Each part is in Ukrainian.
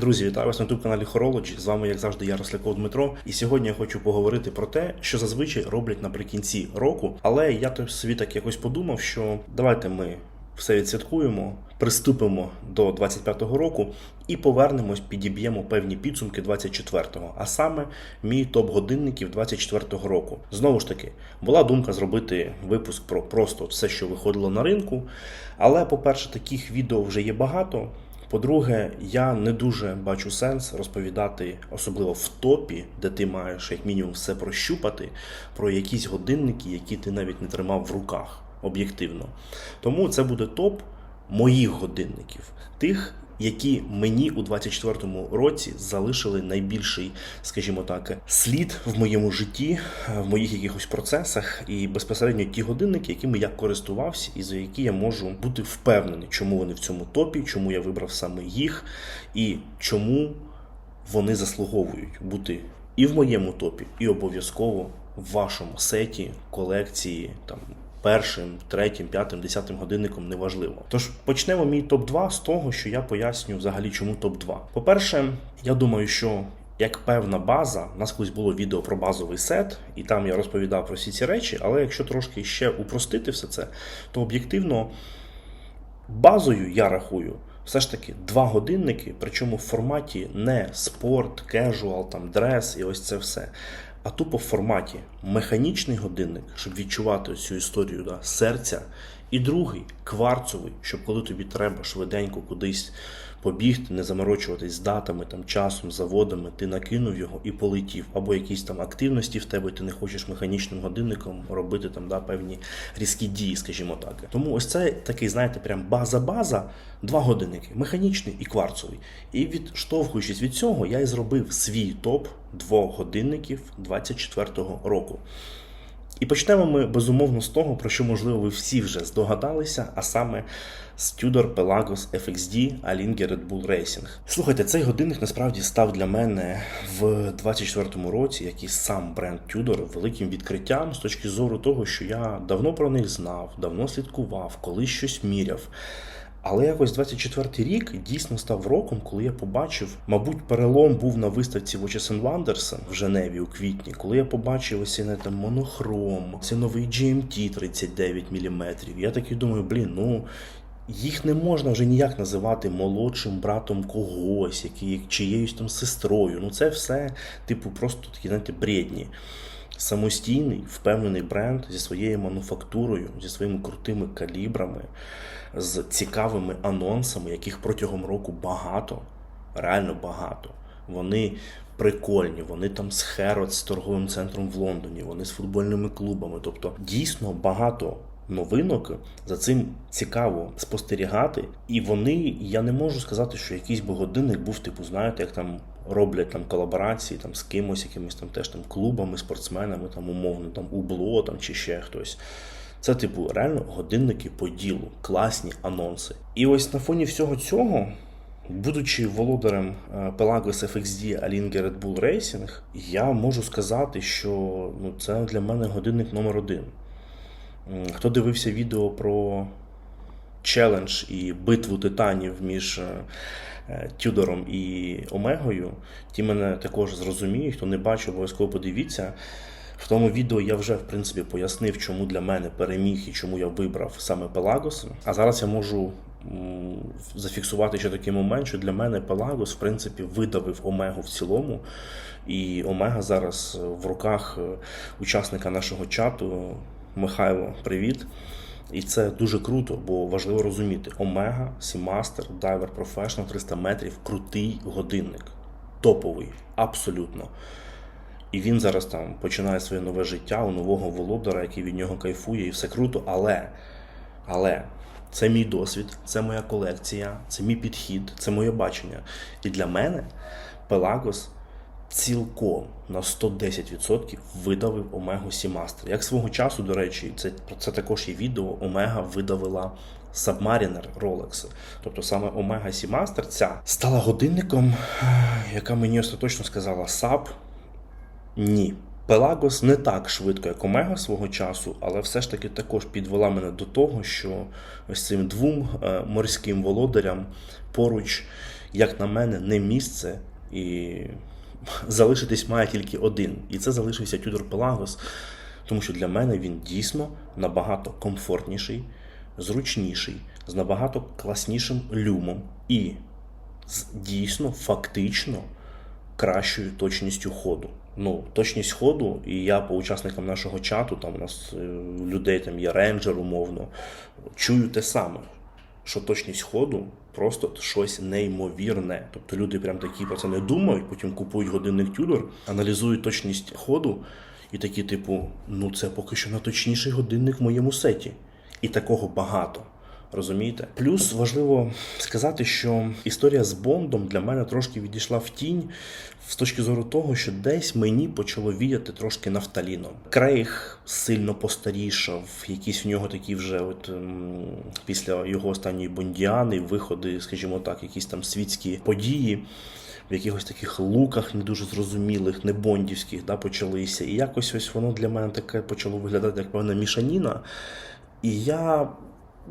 Друзі, вітаю вас на youtube каналі Horology. З вами, як завжди, я Дмитро. І сьогодні я хочу поговорити про те, що зазвичай роблять наприкінці року. Але я то собі так якось подумав, що давайте ми все відсвяткуємо, приступимо до 25-го року і повернемось, підіб'ємо певні підсумки 24-го, а саме мій топ годинників 24-го року. Знову ж таки, була думка зробити випуск про просто все, що виходило на ринку. Але, по-перше, таких відео вже є багато. По-друге, я не дуже бачу сенс розповідати, особливо в топі, де ти маєш як мінімум все прощупати, про якісь годинники, які ти навіть не тримав в руках об'єктивно. Тому це буде топ моїх годинників, тих, які мені у 24-му році залишили найбільший, скажімо так, слід в моєму житті, в моїх якихось процесах, і безпосередньо ті годинники, якими я користувався, і за які я можу бути впевнений, чому вони в цьому топі, чому я вибрав саме їх, і чому вони заслуговують бути і в моєму топі, і обов'язково в вашому сеті, колекції там. Першим, третім, п'ятим, десятим годинником неважливо. Тож почнемо мій топ 2 з того, що я поясню взагалі, чому топ 2 По-перше, я думаю, що як певна база, у нас колись було відео про базовий сет, і там я розповідав про всі ці речі. Але якщо трошки ще упростити все це, то об'єктивно базою я рахую все ж таки два годинники, причому в форматі не спорт, кежуал, там дрес і ось це все. А тупо в форматі. Механічний годинник, щоб відчувати цю історію да, серця, і другий кварцовий, щоб коли тобі треба швиденько кудись побігти, не заморочуватись з датами, там, часом, заводами, ти накинув його і полетів, або якісь там активності в тебе, ти не хочеш механічним годинником робити там да, певні різкі дії, скажімо так. Тому ось це такий, знаєте, прям база-база, два годинники механічний і кварцовий. І відштовхуючись від цього, я і зробив свій топ двох годинників 24-го року. І почнемо ми безумовно з того, про що, можливо, ви всі вже здогадалися, а саме з Tudor Pelagos FXD Alinghi Red Bull Racing. Слухайте, цей годинник насправді став для мене в 24-му році, як і сам бренд Tudor, великим відкриттям з точки зору того, що я давно про них знав, давно слідкував, колись щось міряв. Але якось 24-й рік дійсно став роком, коли я побачив, мабуть, перелом був на виставці and Wonders в Женеві у квітні, коли я побачив ось цей там монохром, це новий GMT 39 мм. Я такий думаю, блін, ну. Їх не можна вже ніяк називати молодшим братом когось, який чиєюсь там сестрою. Ну це все, типу, просто такі, знаєте, бредні. Самостійний, впевнений бренд зі своєю мануфактурою, зі своїми крутими калібрами, з цікавими анонсами, яких протягом року багато, реально багато. Вони прикольні, вони там з Херот, з торговим центром в Лондоні, вони з футбольними клубами. Тобто дійсно багато новинок. За цим цікаво спостерігати. І вони, я не можу сказати, що якийсь би годинник був, типу, знаєте, як там роблять там колаборації там з кимось, якимись там теж там клубами, спортсменами, там умовно, там убло там чи ще хтось. Це, типу, реально годинники по ділу, класні анонси. І ось на фоні всього цього, будучи володарем е, Pelagos FXD Alinghi Red Bull Racing, я можу сказати, що ну, це для мене годинник номер один. Хто дивився відео про челендж і битву титанів між е, е, Тюдором і Омегою, ті мене також зрозуміють. Хто не бачив, обов'язково подивіться. В тому відео я вже в принципі пояснив, чому для мене переміг і чому я вибрав саме Пелагос. А зараз я можу зафіксувати ще такий момент, що для мене Пелагос в принципі видавив Омегу в цілому. І Омега зараз в руках е, учасника нашого чату Михайло. Привіт. І це дуже круто, бо важливо розуміти: Омега, Seamaster, Diver Professional 300 метрів крутий годинник. Топовий, абсолютно. І він зараз там починає своє нове життя у нового володара, який від нього кайфує, і все круто. Але, але це мій досвід, це моя колекція, це мій підхід, це моє бачення. І для мене Пелагос цілком на 110% видавив Омегу Seamaster. Як свого часу, до речі, це, про це також є відео, Омега видавила Submariner Rolex. Тобто саме Омега Seamaster ця стала годинником, яка мені остаточно сказала Сап. Ні. Пелагос не так швидко, як Омега свого часу, але все ж таки також підвела мене до того, що ось цим двом е, морським володарям поруч як на мене, не місце і залишитись має тільки один. І це залишився Тюдор Пелагос, тому що для мене він дійсно набагато комфортніший, зручніший, з набагато класнішим люмом і з дійсно фактично кращою точністю ходу. Ну, точність ходу, і я по учасникам нашого чату, там у нас е, людей там є рейнджер, умовно, чую те саме, що точність ходу просто щось неймовірне. Тобто люди прям такі про це не думають, потім купують годинник тюдор, аналізують точність ходу, і такі, типу, ну це поки що найточніший годинник в моєму сеті. І такого багато. Розумієте? Плюс важливо сказати, що історія з Бондом для мене трошки відійшла в тінь з точки зору того, що десь мені почало віяти трошки нафталіном. Крейг сильно постарішав, якісь в нього такі вже, от ем, після його останньої бондіани, виходи, скажімо так, якісь там світські події. В якихось таких луках не дуже зрозумілих, не бондівських, да, почалися. І якось ось воно для мене таке почало виглядати як певна мішаніна. І я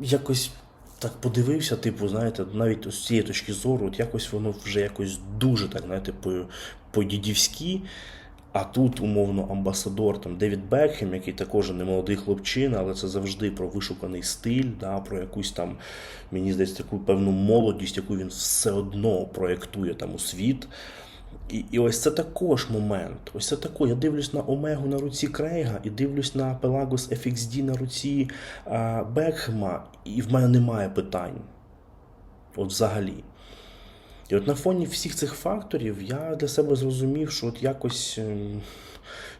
якось так подивився, типу, знаєте, навіть з цієї точки зору, от якось воно вже якось дуже так, знаєте, по, по-дідівськи. А тут, умовно, амбасадор там Девід Бекхем, який також не молодий хлопчина, але це завжди про вишуканий стиль, да, про якусь там, мені здається, таку певну молодість, яку він все одно проєктує там у світ. І, і ось це також момент. Ось це тако. Я дивлюсь на Омегу на руці Крейга і дивлюсь на Pelagos FXD на руці а, Бекхема, і в мене немає питань. От взагалі. І от на фоні всіх цих факторів я для себе зрозумів, що от якось ем,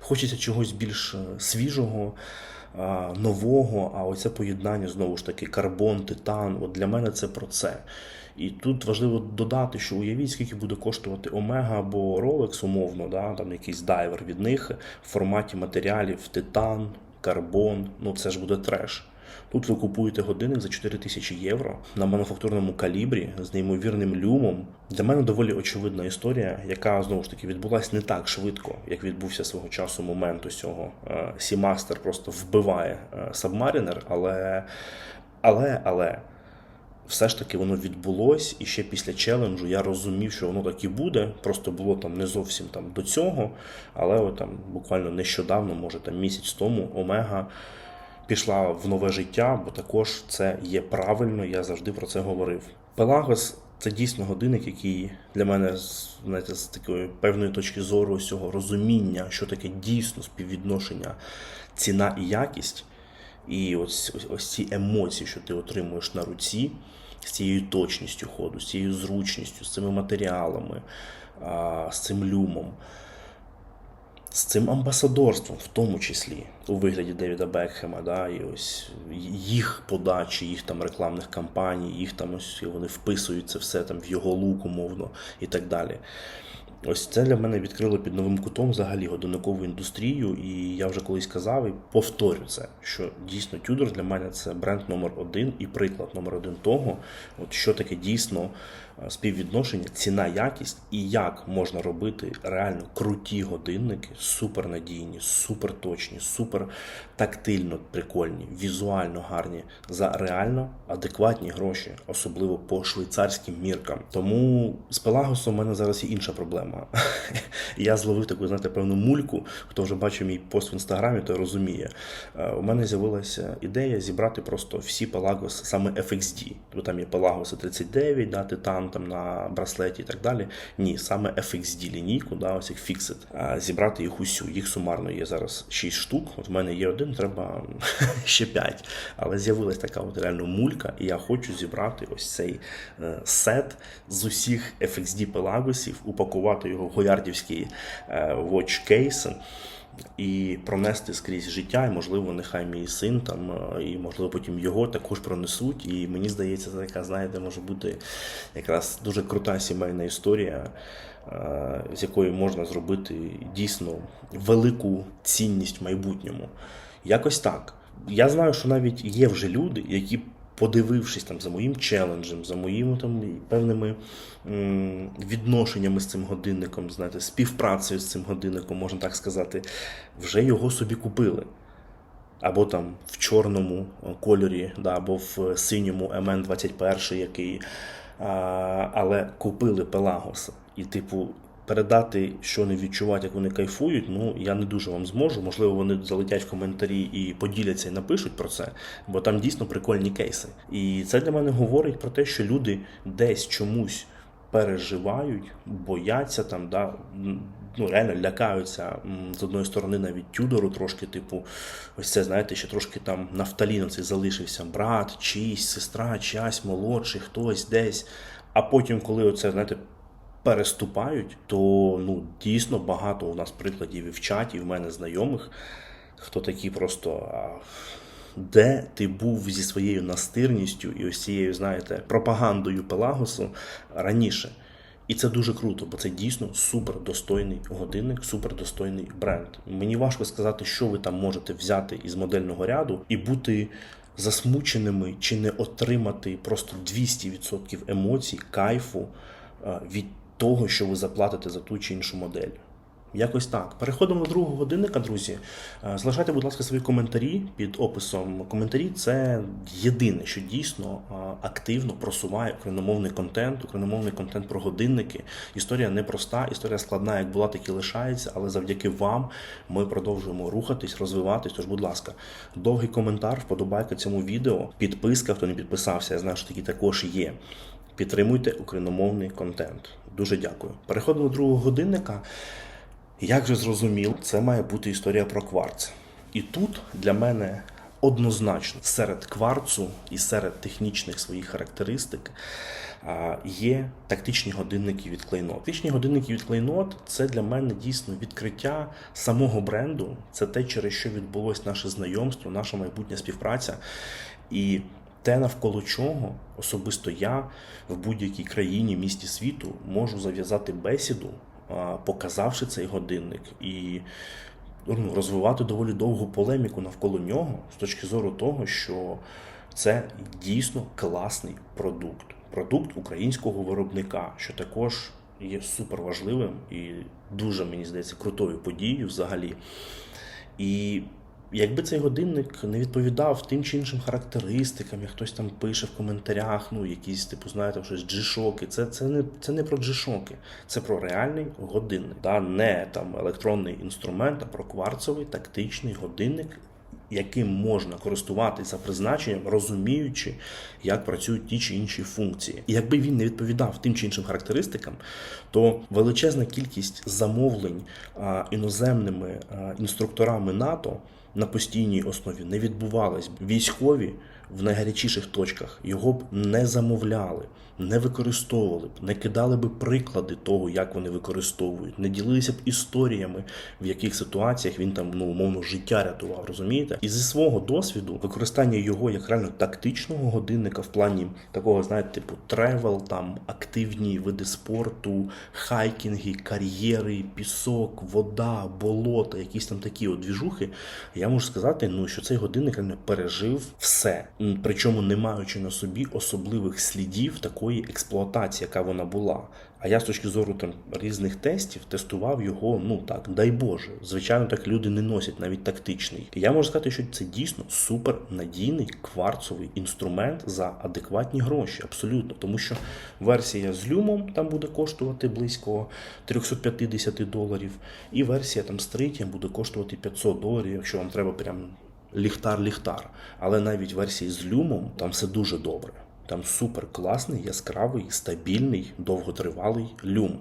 хочеться чогось більш е, свіжого, нового, а оце поєднання знову ж таки карбон, титан. От для мене це про це. І тут важливо додати, що уявіть, скільки буде коштувати Омега або Rolex, умовно, да, там якийсь дайвер від них в форматі матеріалів титан, карбон. Ну це ж буде треш. Тут ви купуєте годинник за 4 тисячі євро на мануфактурному калібрі з неймовірним люмом. Для мене доволі очевидна історія, яка знову ж таки відбулася не так швидко, як відбувся свого часу момент ось цього. Сімастер просто вбиває Submariner, але, але, але. Все ж таки воно відбулось, і ще після челенджу я розумів, що воно так і буде. Просто було там не зовсім там до цього. Але от там буквально нещодавно, може там місяць тому, Омега пішла в нове життя, бо також це є правильно, я завжди про це говорив. Пелагос це дійсно годинник, який для мене знаєте, з такої певної точки зору ось цього розуміння, що таке дійсно співвідношення ціна і якість. І ось, ось ось ці емоції, що ти отримуєш на руці, з цією точністю ходу, з цією зручністю, з цими матеріалами, з цим люмом, з цим амбасадорством, в тому числі, у вигляді Девіда Бекхема, да, і ось їх подачі, їх там рекламних кампаній, їх там ось вони вписують це все там в його лук, умовно, і так далі. Ось це для мене відкрило під новим кутом взагалі годинникову індустрію, і я вже колись казав і повторю це, що дійсно Тюдор для мене це бренд номер один і приклад номер один того, от що таке дійсно співвідношення, ціна, якість і як можна робити реально круті годинники, супернадійні, суперточні, супер тактильно прикольні, візуально гарні за реально адекватні гроші, особливо по швейцарським міркам. Тому з Пелагосом у мене зараз є інша проблема. Я зловив таку, знаєте, певну мульку. Хто вже бачив мій пост в інстаграмі, той розуміє. Е, У мене з'явилася ідея зібрати просто всі Pelagos саме FXD. Бо там є Pelagos 39, да, Titan там на браслеті і так далі. Ні, саме FXD лінійку, да, ось як. А Зібрати їх усю. Їх сумарно є зараз 6 штук. От в мене є один, треба ще 5. Але з'явилася така от реально мулька, і я хочу зібрати ось цей е, сет з усіх FXD Pelagosів, упакувати його в гоярдівський е, watch case і пронести скрізь життя, і можливо, нехай мій син там, е, і можливо потім його також пронесуть. І мені здається, це така, знаєте, може бути якраз дуже крута сімейна історія, е, з якої можна зробити дійсно велику цінність в майбутньому. Якось так. Я знаю, що навіть є вже люди, які подивившись там за моїм челенджем, за моїми там певними відношеннями з цим годинником, знаєте, співпрацею з цим годинником, можна так сказати, вже його собі купили. Або там в чорному кольорі, да, або в синьому МН-21, який а, але купили Пелагоса. І, типу, передати, що вони відчувають, як вони кайфують, ну я не дуже вам зможу. Можливо, вони залетять в коментарі і поділяться і напишуть про це, бо там дійсно прикольні кейси. І це для мене говорить про те, що люди десь чомусь переживають, бояться там, да, ну реально лякаються з одної сторони навіть тюдору, трошки, типу, ось це, знаєте, ще трошки там нафталіном цей залишився брат, чийсь, сестра, чиясь, молодший, хтось десь. А потім, коли оце, знаєте, переступають, то ну дійсно багато у нас прикладів і в чаті, і в мене знайомих, хто такі просто. Де ти був зі своєю настирністю і ось цією, знаєте, пропагандою Пелагосу раніше? І це дуже круто, бо це дійсно супердостойний годинник, супердостойний бренд. Мені важко сказати, що ви там можете взяти із модельного ряду і бути засмученими чи не отримати просто 200% емоцій, кайфу від того, що ви заплатите за ту чи іншу модель. Якось так. Переходимо до другого годинника, друзі. Е, Залишайте, будь ласка, свої коментарі під описом. Коментарі це єдине, що дійсно е, активно просуває україномовний контент, україномовний контент про годинники. Історія непроста, історія складна, як була, так і лишається, але завдяки вам ми продовжуємо рухатись, розвиватись. Тож, будь ласка, довгий коментар, вподобайка цьому відео, підписка, хто не підписався, я знаю, що такі також є. Підтримуйте україномовний контент. Дуже дякую. Переходимо до другого годинника. Як же зрозумів, це має бути історія про кварц. І тут для мене однозначно серед кварцу і серед технічних своїх характеристик є тактичні годинники від Клейнот. Тактичні годинники від Клейнот це для мене дійсно відкриття самого бренду. Це те, через що відбулось наше знайомство, наша майбутня співпраця. І те, навколо чого особисто я в будь-якій країні, місті світу можу зав'язати бесіду, показавши цей годинник і ну, розвивати доволі довгу полеміку навколо нього з точки зору того, що це дійсно класний продукт, продукт українського виробника, що також є суперважливим і дуже, мені здається, крутою подією взагалі. І якби цей годинник не відповідав тим чи іншим характеристикам, як хтось там пише в коментарях, ну якісь, типу, знаєте, щось джишоки. Це, це, не, це не про джишоки, це про реальний годинник. Да? Не там електронний інструмент, а про кварцовий тактичний годинник. Яким можна користуватися призначенням, розуміючи, як працюють ті чи інші функції. І якби він не відповідав тим чи іншим характеристикам, то величезна кількість замовлень іноземними інструкторами НАТО на постійній основі не відбувалась. Військові в найгарячіших точках його б не замовляли, не використовували б, не кидали б приклади того, як вони використовують, не ділилися б історіями, в яких ситуаціях він там ну умовно життя рятував. Розумієте? І зі свого досвіду використання його як реально тактичного годинника в плані такого, знаєте, типу тревел, там активні види спорту, хайкінги, кар'єри, пісок, вода, болота, якісь там такі от двіжухи. Я можу сказати, ну що цей годинник реально пережив все, причому не маючи на собі особливих слідів такої експлуатації, яка вона була. А я з точки зору там різних тестів тестував його, ну так, дай Боже. Звичайно, так люди не носять навіть тактичний. І я можу сказати, що це дійсно супер надійний кварцовий інструмент за адекватні гроші, абсолютно. Тому що версія з люмом там буде коштувати близько 350 доларів, і версія там з тритієм буде коштувати 500 доларів, якщо вам треба прям ліхтар-ліхтар. Але навіть версії з люмом там все дуже добре. Там супер класний, яскравий, стабільний, довготривалий люм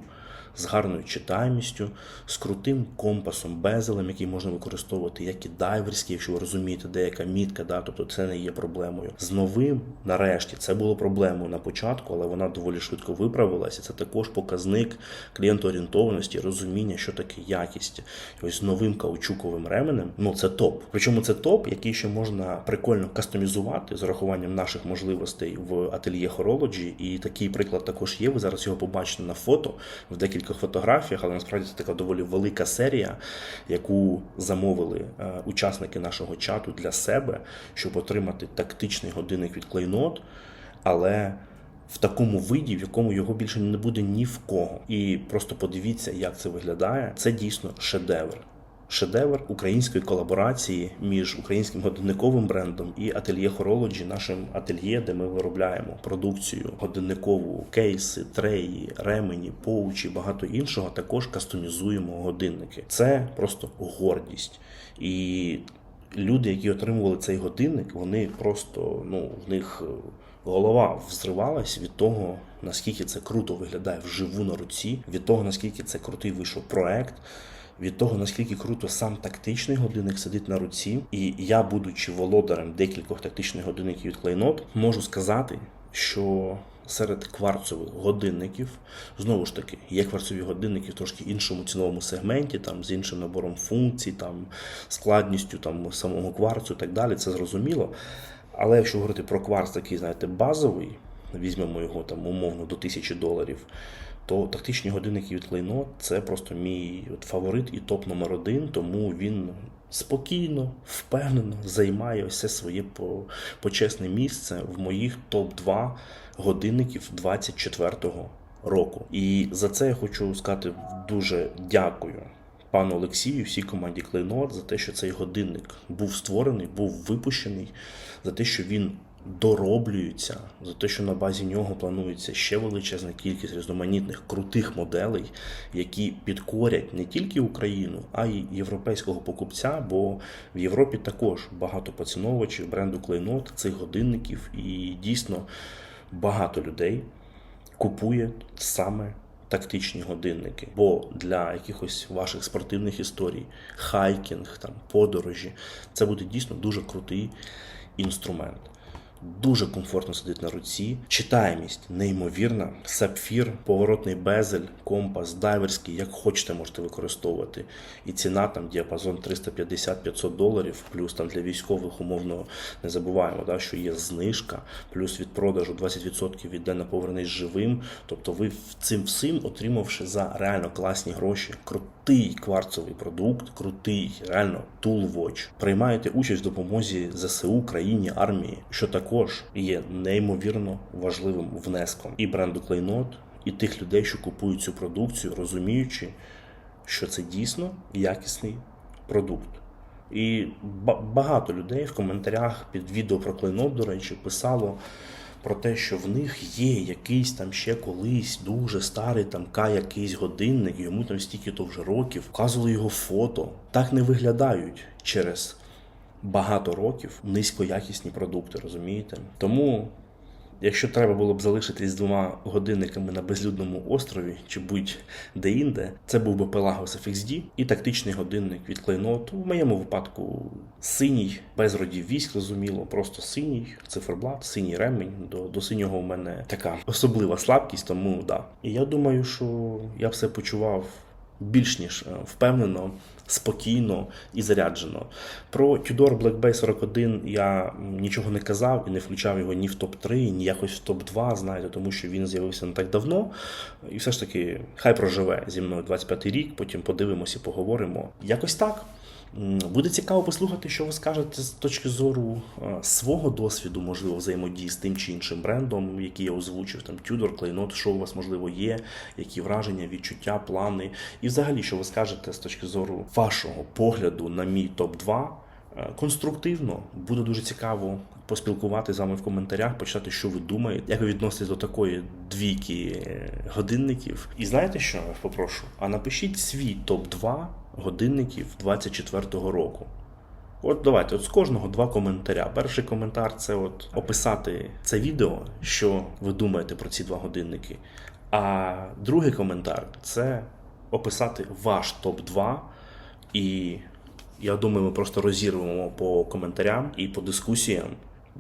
з гарною читаємістю, з крутим компасом, безелем, який можна використовувати як і дайверський, якщо ви розумієте, деяка мітка, да, тобто це не є проблемою. З новим, нарешті, це було проблемою на початку, але вона доволі швидко виправилася. Це також показник клієнтоорієнтованості, розуміння, що таке якість. І ось з новим каучуковим ременем, ну це топ. Причому це топ, який ще можна прикольно кастомізувати з урахуванням наших можливостей в ательє Horology. І такий приклад також є. Ви зараз його побачите на фото в декількох фотографіях, але насправді це така доволі велика серія, яку замовили е, учасники нашого чату для себе, щоб отримати тактичний годинник від Клейнот, але в такому виді, в якому його більше не буде ні в кого. І просто подивіться, як це виглядає. Це дійсно шедевр. Шедевр української колаборації між українським годинниковим брендом і ательє Horology, нашим ательє, де ми виробляємо продукцію годинникову, кейси, треї, ремені, поучі, багато іншого. Також кастомізуємо годинники. Це просто гордість. І люди, які отримували цей годинник, вони просто ну в них е, голова взривалась від того, наскільки це круто виглядає вживу на руці, від того наскільки це крутий вийшов проект. Від того, наскільки круто сам тактичний годинник сидить на руці, і я, будучи володарем декількох тактичних годинників від Клейнот, можу сказати, що серед кварцових годинників, знову ж таки, є кварцові годинники в трошки іншому ціновому сегменті, там з іншим набором функцій, там складністю там самого кварцу і так далі. Це зрозуміло. Але якщо говорити про кварц, такий, знаєте, базовий, візьмемо його там умовно до 1000 доларів, то тактичні годинники від Клейнот це просто мій от фаворит і топ номер один, тому він спокійно, впевнено займає це своє по- почесне місце в моїх топ-2 годинників 24-го року. І за це я хочу сказати дуже дякую пану Олексію, всій команді Клейнот за те, що цей годинник був створений, був випущений, за те, що він дороблюється, за те, що на базі нього планується ще величезна кількість різноманітних крутих моделей, які підкорять не тільки Україну, а й європейського покупця. Бо в Європі також багато поціновувачів бренду Клейнот цих годинників, і дійсно багато людей купує саме тактичні годинники. Бо для якихось ваших спортивних історій, хайкінг, там, подорожі, це буде дійсно дуже крутий інструмент. Дуже комфортно сидить на руці, читаємість неймовірна, сапфір, поворотний безель, компас, дайверський, як хочете, можете використовувати. І ціна там діапазон 350-500 доларів, плюс там для військових умовно не забуваємо, да, що є знижка, плюс від продажу 20% йде на повернись живим. Тобто ви цим всім, отримавши за реально класні гроші, крутий кварцовий продукт, крутий, реально tool watch, приймаєте участь в допомозі ЗСУ, країні, армії, що також є неймовірно важливим внеском і бренду Клейнот, і тих людей, що купують цю продукцію, розуміючи, що це дійсно якісний продукт. І багато людей в коментарях під відео про клейнот, до речі, писало про те, що в них є якийсь там ще колись дуже старий там К якийсь годинник, йому там стільки то вже років, вказували його фото. Так не виглядають через багато років низькоякісні продукти, розумієте? Тому. Якщо треба було б залишитись двома годинниками на безлюдному острові чи будь-де інде, це був би Pelagos FXD і тактичний годинник від Клейнот. В моєму випадку синій, без родів військ, зрозуміло, просто синій циферблат, синій ремень. До, до синього у мене така особлива слабкість, тому да. І я думаю, що я себе почував більш ніж е, впевнено, спокійно і заряджено. Про Tudor Black Bay 41 я нічого не казав і не включав його ні в топ-3, ні якось в топ-2, знаєте, тому що він з'явився не так давно. І все ж таки, хай проживе зі мною 25-й рік, потім подивимося і поговоримо. Якось так. Буде цікаво послухати, що ви скажете з точки зору е, свого досвіду, можливо, взаємодії з тим чи іншим брендом, який я озвучив, там Tudor, Клейнот, що у вас можливо є, які враження, відчуття, плани, і взагалі, що ви скажете з точки зору вашого погляду на мій топ-2 е, конструктивно. Буде дуже цікаво поспілкувати з вами в коментарях, почитати, що ви думаєте, як ви відноситесь до такої двійки е, годинників. І знаєте, що я вас попрошу? А напишіть свій топ-2 годинників 24-го року. От давайте, от з кожного два коментаря. Перший коментар це от описати це відео, що ви думаєте про ці два годинники. А другий коментар це описати ваш топ-2. І я думаю, ми просто розірвемо по коментарям і по дискусіям.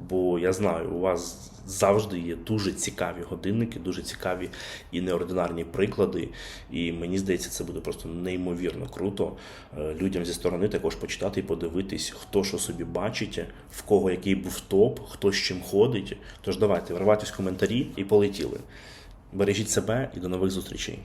Бо я знаю, у вас завжди є дуже цікаві годинники, дуже цікаві і неординарні приклади. І мені здається, це буде просто неймовірно круто е, людям зі сторони також почитати і подивитись, хто що собі бачить, в кого який був топ, хто з чим ходить. Тож давайте вривайтесь в коментарі і полетіли. Бережіть себе і до нових зустрічей.